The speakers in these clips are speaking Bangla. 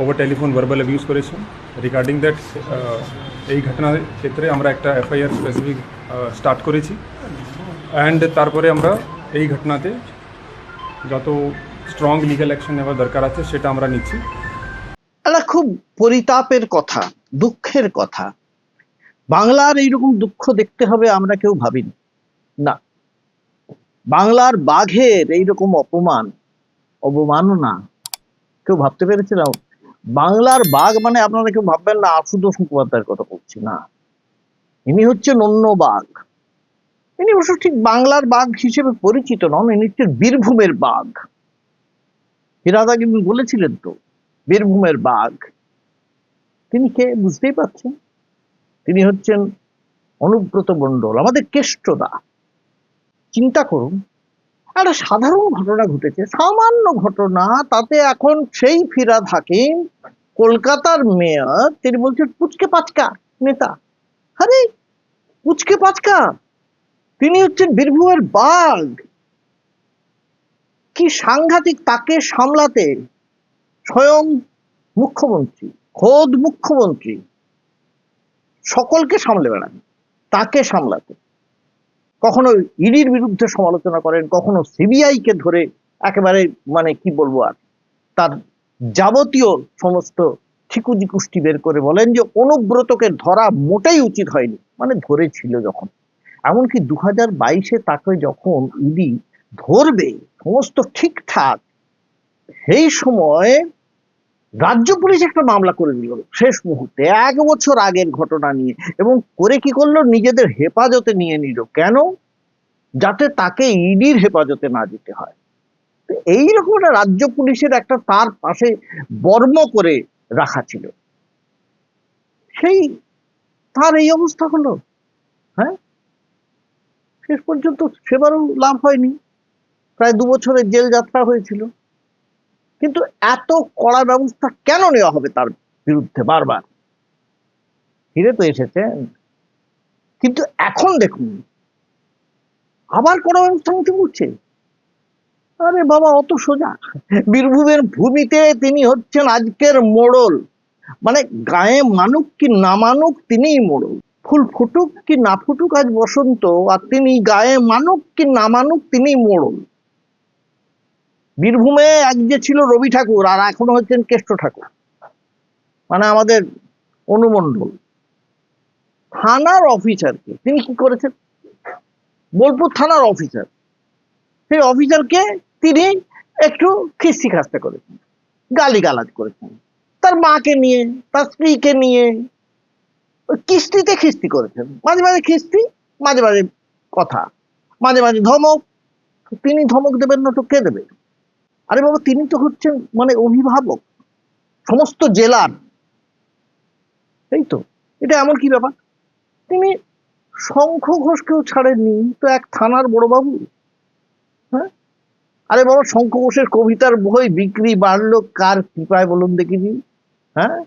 ওভার টেলিফোন ভার্বাল অ্যাবিউজ করেছেন। রিগার্ডিং দ্যাট এই ঘটনার ক্ষেত্রে আমরা একটা এফআইআর স্পেসিফিক স্টার্ট করেছি। অ্যান্ড তারপরে আমরা এই ঘটনাতে যত স্ট্রং লিগ্যাল অ্যাকশন নেওয়ার দরকার আছে, সেটা আমরা নিচ্ছি। একটা খুব পরিতাপের কথা, দুঃখের কথা। বাংলার এইরকম দুঃখ দেখতে হবে আমরা কেউ ভাবিনি। না। বাংলার বাঘের এইরকম অপমান, অবমাননা কেউ ভাবতে পেরেছিলাম বাংলার বাঘ মানে আপনারা কেউ ভাববেন না, আশুতোষ মুখোপাধ্যায়ের কথা বলছি, না। ইনি হচ্ছেন অন্য বাঘ। ইনি অবশ্য ঠিক বাংলার বাঘ হিসেবে পরিচিত নন, ইনি হচ্ছেন বীরভূমের বাঘ। হিরাদা কিন্তু বলেছিলেন তো, বীরভূমের বাঘ। তিনি কে বুঝতেই পারছেন? তিনি হচ্ছেন অনুব্রত মণ্ডল, আমাদের কেষ্টদা। চিন্তা করুন একটা সাধারণ ঘটনা ঘটেছে, সামান্য ঘটনা, তাতে এখন সেই ফিরাদ হাকিম, কলকাতার মেয়র, তিনি বলছেন, পুচকে পাচকা, নেতা। আরে, পুচকে পাচকা? তিনি হচ্ছেন বীরভূমের বাঘ। কি সাংঘাতিক তাকে সামলাতে স্বয়ং মুখ্যমন্ত্রী, খোদ মুখ্যমন্ত্রী, সকলকে সামলে বেড়ান, তাকে সামলাতে। কখনো ইডির বিরুদ্ধে সমালোচনা করেন, কখনো সিবিআই কে ধরে একেবারে মানে কি বলব আর, তার যাবতীয় সমস্ত ঠিকুজি কুষ্টি বের করে বলেন যে অনুব্রতকে ধরা মোটেই উচিত হয়নি মানে ধরেছিল যখন। এমনকি দু হাজার বাইশে তাকে যখন ইডি ধরবে, সমস্ত ঠিকঠাক, সেই সময় রাজ্য পুলিশ একটা মামলা করে দিল শেষ মুহূর্তে এক বছর আগের ঘটনা নিয়ে এবং করে কি করল? নিজেদের হেফাজতে নিয়ে নিল। কেন? যাতে তাকে ইডির হেফাজতে না যেতে হয়। এইরকম একটা রাজ্য পুলিশের একটা তার পাশে বর্ম করে রাখা ছিল। সেই তার এই অবস্থা হলো। হ্যাঁ? শেষ পর্যন্ত সেবারও লাভ হয়নি। প্রায় দু বছরের জেল যাত্রা হয়েছিল। কিন্তু এত কড়া ব্যবস্থা কেন নেওয়া হবে তার বিরুদ্ধে বারবার? ফিরে তো এসেছে। কিন্তু এখন দেখুন, আবার কড়া ব্যবস্থা নিতে বলছে আরে বাবা, অত সোজা। বীরভূমের ভূমিতে তিনি হচ্ছেন আজকের মোড়ল। মানে গায়ে মানুক কি না মানুক তিনিই মোড়ল। ফুল ফুটুক কি না ফুটুক আজ বসন্ত, আর তিনি গায়ে মানুক কি না মানুক তিনিই মোড়ল। বীরভূমে এক যে ছিল রবি ঠাকুর আর এখনও হচ্ছেন কেষ্ট ঠাকুর মানে আমাদের অনুমণ্ডল। থানার অফিসারকে তিনি কি করেছেন? বোলপুর থানার অফিসার সেই অফিসারকে তিনি একটু খিস্তি খাস্তা করেছেন গালি গালাজ করেছেন। তার মাকে নিয়ে, তার স্ত্রীকে নিয়ে কিস্তিতে খিস্তি করেছেন। মাঝে মাঝে খিস্তি, মাঝে মাঝে কথা, মাঝে মাঝে ধমক। তিনি ধমক দেবেন না তো কে দেবে? আরে বাবা, তিনি তো হচ্ছেন মানে অভিভাবক। সমস্ত জেলার। এই তো, এটা এমন কি ব্যাপার? তিনি শঙ্খ ঘোষকেও ছাড়েননি তো এক থানার বড়বাবু হ্যাঁ? আরে বাবা, শঙ্খ ঘোষের কবিতার বই বিক্রি বাড়লো কার কৃপায় বলুন দেখিনি হ্যাঁ?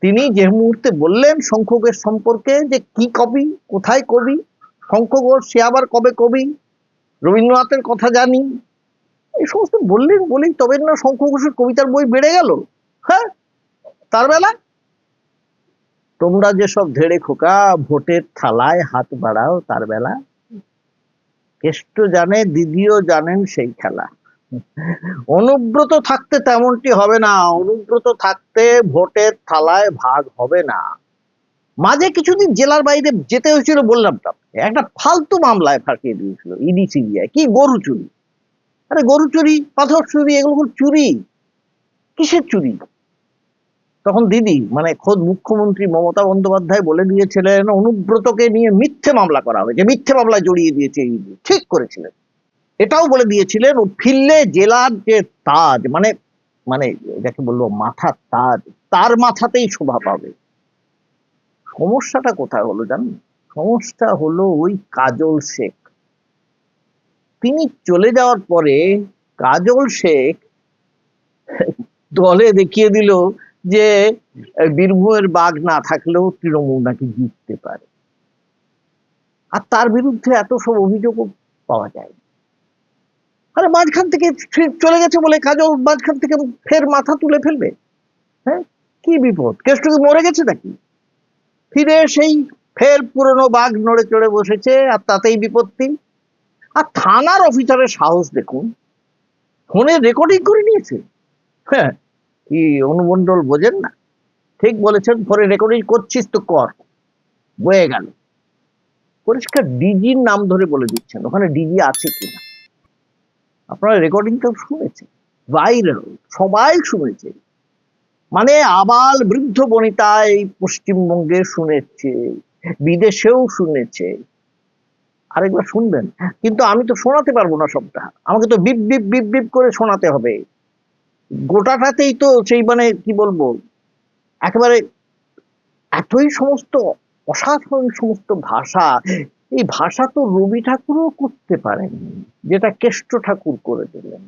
তিনি যে মুহূর্তে বললেন শঙ্খ ঘোষ সম্পর্কে যে কি কবি, কোথায় কবি, শঙ্খ ঘোষ সে আবার কবে কবি? রবীন্দ্রনাথের কথা জানি। এই সমস্ত বললেন বলেই তবে না শঙ্খ ঘোষের কবিতার বই বেড়ে গেল? হ্যাঁ? তার বেলা? তোমরা যেসব ধেড়ে খোকা, ভোটের থালায় হাত বাড়াও তার বেলা? কেষ্ট জানে, দিদিও জানেন সেই খেলা। অনুব্রত থাকতে তেমনটি হবে না, অনুব্রত থাকতে ভোটের থালায় ভাগ হবে না। মাঝে কিছুদিন জেলার বাইরে যেতে হয়েছিল বললাম তো, একটা ফালতু মামলায় ফাঁসিয়ে দিয়েছিল, ইডি, সিবিআই, কি গরু চুরি? আরে গরু চুরি পাথর চুরি, এগুলো চুরি? কিসের চুরি? তখন দিদি মানে খোদ মুখ্যমন্ত্রী মমতা বন্দ্যোপাধ্যায় বলে দিয়েছিলেন, অনুব্রতকে নিয়ে মিথ্যে মামলা করা হয়েছে, মিথ্যে মামলায় জড়িয়ে দিয়েছে ঠিক করেছিলেন। এটাও বলে দিয়েছিলেন ফিরলে জেলার যে তাজ মানে মানে যাকে বলল মাথার তাজ, তার মাথাতেই শোভা পাবে। সমস্যাটা কোথায় হলো জানেন? সমস্যা হলো ওই কাজল শেখ। তিনি চলে যাওয়ার পরে কাজল শেখ দলে দেখিয়ে দিল যে বীরভূমের বাঘ না থাকলেও তৃণমূল নাকি জিততে পারে। আর তার বিরুদ্ধে এত সব অভিযোগও পাওয়া যায় আরে মাঝখান থেকে চলে গেছে বলে কাজল মাঝখান থেকে ফের মাথা তুলে ফেলবে? হ্যাঁ? কি বিপদ? কেষ্ট মরে গেছে নাকি? ফিরে সেই ফের পুরনো বাঘ নড়ে চড়ে বসেছে, আর তাতেই বিপত্তি। আর থানার অফিসারের সাহস দেখুন। ফোনে রেকর্ডিং করে নিয়েছে। হ্যাঁ কি অনুমণ্ডল বোঝেন না। ঠিক বলেছেন, ফোনে রেকর্ডিং করছিস তো কর। বয়ে গেল। পরিষ্কার ডিজির নাম ধরে বলে দিচ্ছেন। ওখানে ডিজি আছে কিনা? আপনারা রেকর্ডিংটাও শুনেছেন। ভাইরাল সবাই শুনেছে। মানে আবাল বৃদ্ধ বনিতা এই পশ্চিমবঙ্গে শুনেছে, বিদেশেও শুনেছে। আরেকবার শুনবেন। কিন্তু আমি তো শোনাতে পারব না সবটা। আমাকে তো বিপ বিপ বিপ বিপ করে শোনাতে হবে। গোটাটাতেই তো সেই মানে কি বলব? একেবারে এতই সমস্ত অসাধারণ সমস্ত ভাষা। এই ভাষা তো রবি ঠাকুরও করতে পারেন যেটা কেষ্ট ঠাকুর করে দিলেন।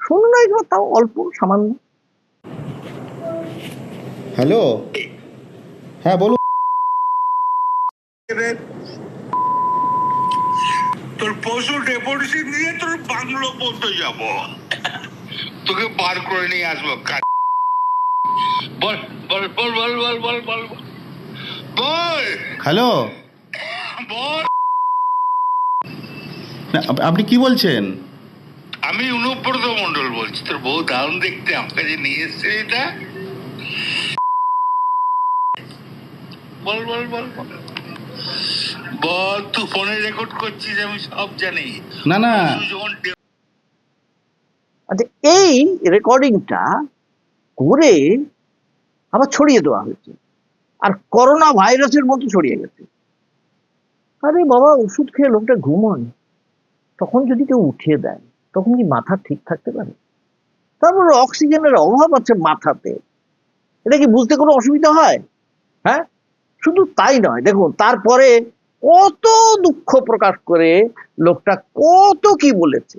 শুনুন একবার তাও অল্প সামান্য। হ্যালো? হ্যাঁ বলুন। তোর পশু ডেপুটেশন নিয়ে তোর বাংলো পড়তে যাব। তোকে বার করে নিয়ে আসব বল বল বল বল বল বল বল বল। বল! হ্যালো? বল! আপনি কি বলছেন? আমি অনুব্রত মন্ডল বলছি তোর বউ দারুণ দেখতে আমার কাছে নিয়ে এসছে এটা। বল বল বল বল। বল তুই ফোনে রেকর্ড করছিস আমি সব জানি। না না। আচ্ছা এই রেকর্ডিংটা করে আবার ছড়িয়ে দেওয়া হয়েছে। আর করোনা ভাইরাসের মতো ছড়িয়ে গেছে। আরে বাবা ওষুধ খেয়ে লোকটা ঘুমোয়। তখন যদি কেউ উঠিয়ে দেয় তখন কি মাথা ঠিক থাকতে পারে? তারপর অক্সিজেনের অভাব আছে মাথাতে। এটা কি বুঝতে কোনো অসুবিধা হয়? হ্যাঁ? শুধু তাই নয় দেখুন তারপরে কত দুঃখ প্রকাশ করে লোকটা কত কি বলেছে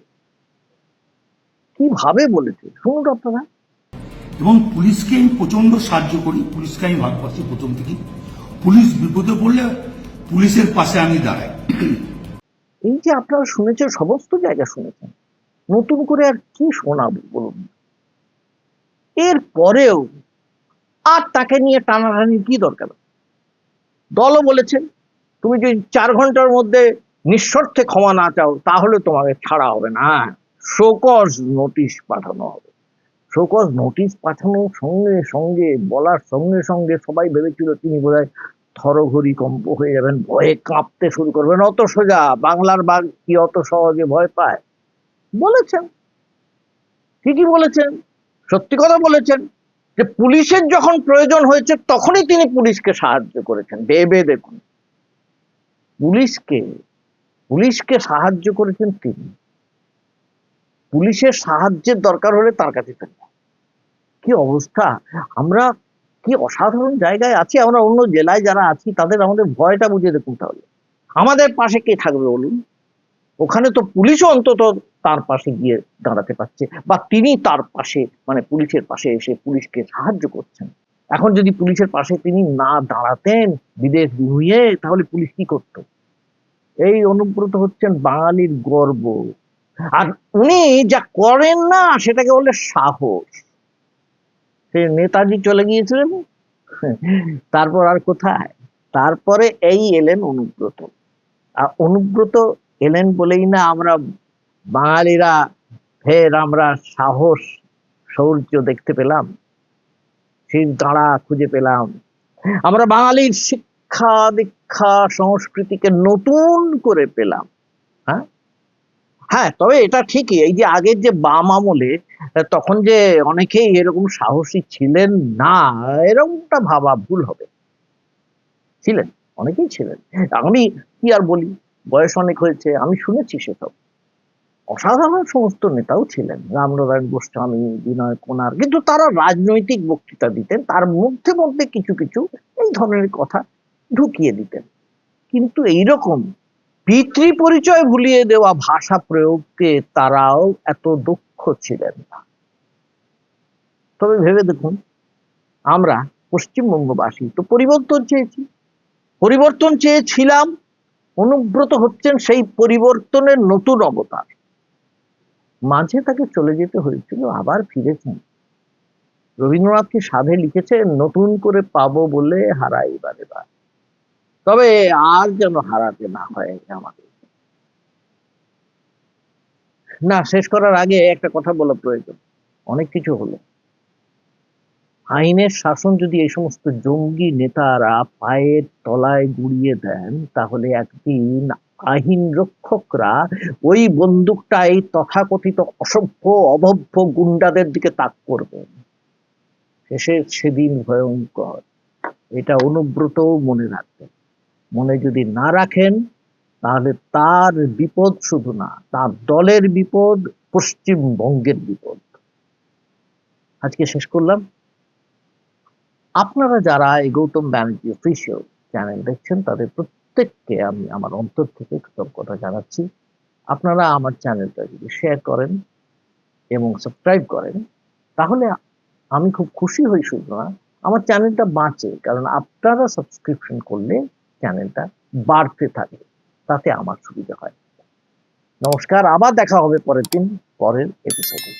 কীভাবে বলেছে শুনুন আপনারা। এবং পুলিশকে আমি প্রচণ্ড সাহায্য করি পুলিশকে আমি ভালোবাসি প্রথম থেকেই পুলিশ বিপদে পড়লে পুলিশের পাশে আমি দাঁড়াই। এই যে আপনারা শুনেছেন সমস্ত জায়গা শুনেছেন নতুন করে আর কি শোনাবো বলুন। এর পরেও আর তাকে নিয়ে টানাটানি কি দরকার? দলও বলেছেন তুমি যদি চার ঘণ্টার মধ্যে নিঃশর্তে ক্ষমা না চাও, তাহলে তোমাকে ছাড়া হবে না। শোকজ নোটিশ পাঠানো হবে। শোকজ নোটিশ পাঠানোর সঙ্গে সঙ্গে, বলার সঙ্গে সঙ্গে সবাই ভেবেছিল তিনি বোধহয় থরঘড়ি কম্প হয়ে যাবেন, ভয়ে কাঁপতে শুরু করবেন। অত সোজা, বাংলার বাঘ কি অত সহজে ভয় পায়? বলেছেন। ঠিকই বলেছেন, সত্যি কথা বলেছেন। যে পুলিশের যখন প্রয়োজন হয়েছে, তখনই তিনি পুলিশকে সাহায্য করেছেন। ভেবে দেখুন। পুলিশকে পুলিশকে সাহায্য করেছেন তিনি। পুলিশের সাহায্যের দরকার হলে তার কাছে থাকবে। কি অবস্থা? আমরা কি অসাধারণ জায়গায় আছি? আমরা অন্য জেলায় যারা আছি, তাদের আমাদের ভয়টা বুঝে দেখুন তাহলে। আমাদের পাশে কে থাকবে বলুন? ওখানে তো পুলিশও অন্তত তার পাশে গিয়ে দাঁড়াতে পারছে বা তিনি তার পাশে মানে পুলিশের পাশে এসে পুলিশকে সাহায্য করছেন। এখন যদি পুলিশের পাশে তিনি না দাঁড়াতেন বিদেশ বিহুয়ে তাহলে পুলিশ কি করত? এই অনুব্রত হচ্ছেন বাঙালির গর্ব। আর উনি যা করেন না, সেটাকে বলে সাহস। সে নেতাজি চলে গিয়েছিলেন। তারপর আর কোথায়? তারপরে এই এলেন অনুব্রত। আর অনুব্রত এলেন বলেই না আমরা বাঙালিরা ফের আমরা সাহস, শৌর্য দেখতে পেলাম। শির দাঁড়া খুঁজে পেলাম। আমরা বাঙালির শিক্ষা, দীক্ষা, সংস্কৃতিকে নতুন করে পেলাম। হ্যাঁ? হ্যাঁ তবে এটা ঠিকই। এই যে আগের যে বাম আমলে, তখন যে অনেকেই এরকম সাহসী ছিলেন না, এরকমটা ভাবা ভুল হবে। ছিলেন, অনেকেই ছিলেন। আমি কি আর বলি? বয়স অনেক হয়েছে, আমি শুনেছি সেসব। অসাধারণ সমস্ত নেতাও ছিলেন, রামনারায়ণ গোস্বামী, বিনয় কোনার কিন্তু তারা রাজনৈতিক বক্তৃতা দিতেন, তার মধ্যে মধ্যে কিছু কিছু এই ধরনের কথা ঢুকিয়ে দিতেন। কিন্তু এইরকম পিতৃ পরিচয় ভুলিয়ে দেওয়া ভাষা প্রয়োগকে তারাও এত দক্ষ ছিলেন না। তবে ভেবে দেখুন, আমরা পশ্চিমবঙ্গবাসী তো পরিবর্তন চেয়েছি। পরিবর্তন চেয়েছিলাম অনুব্রত হচ্ছেন সেই পরিবর্তনের নতুন অবতার। মাঝে তাকে চলে যেতে হয়েছিল, আবার ফিরেছেন। রবীন্দ্রনাথ কি সাধে লিখেছেন, নতুন করে পাবো বলে হারাই বারে বার তবে আর যেন হারাতে না হয় আমাদের না, শেষ করার আগে একটা কথা বলা প্রয়োজন। অনেক কিছু হলো। আইনের শাসন যদি এই সমস্ত জঙ্গি নেতারা পায়ের তলায় গুড়িয়ে দেন, তাহলে একদিন আইন রক্ষকরা ওই বন্দুকটা এই তথাকথিত অসভ্য, অভব্য গুন্ডাদের দিকে তাক করবেন শেষে সেদিন ভয়ঙ্কর। এটা অনুব্রত মনে রাখবেন। মনে যদি না রাখেন, তাহলে তার বিপদ শুধু না, তার দলের বিপদ, পশ্চিমবঙ্গের বিপদ। আজকে শেষ করলাম। আপনারা যারা এই গৌতম ব্যানার্জি অফিসিয়াল চ্যানেল দেখছেন, তাদের প্রত্যেককে আমি আমার অন্তর থেকে কৃতজ্ঞতা জানাচ্ছি। আপনারা আমার চ্যানেলটা যদি শেয়ার করেন এবং সাবস্ক্রাইব করেন, তাহলে আমি খুব খুশি হই শুধু না আমার চ্যানেলটা বাঁচে, কারণ আপনারা সাবস্ক্রিপশন করলে চ্যানেলটা বাড়তে থাকে, তাতে আমার সুবিধা হয়। নমস্কার, আবার দেখা হবে পরের দিন, পরের এপিসোডে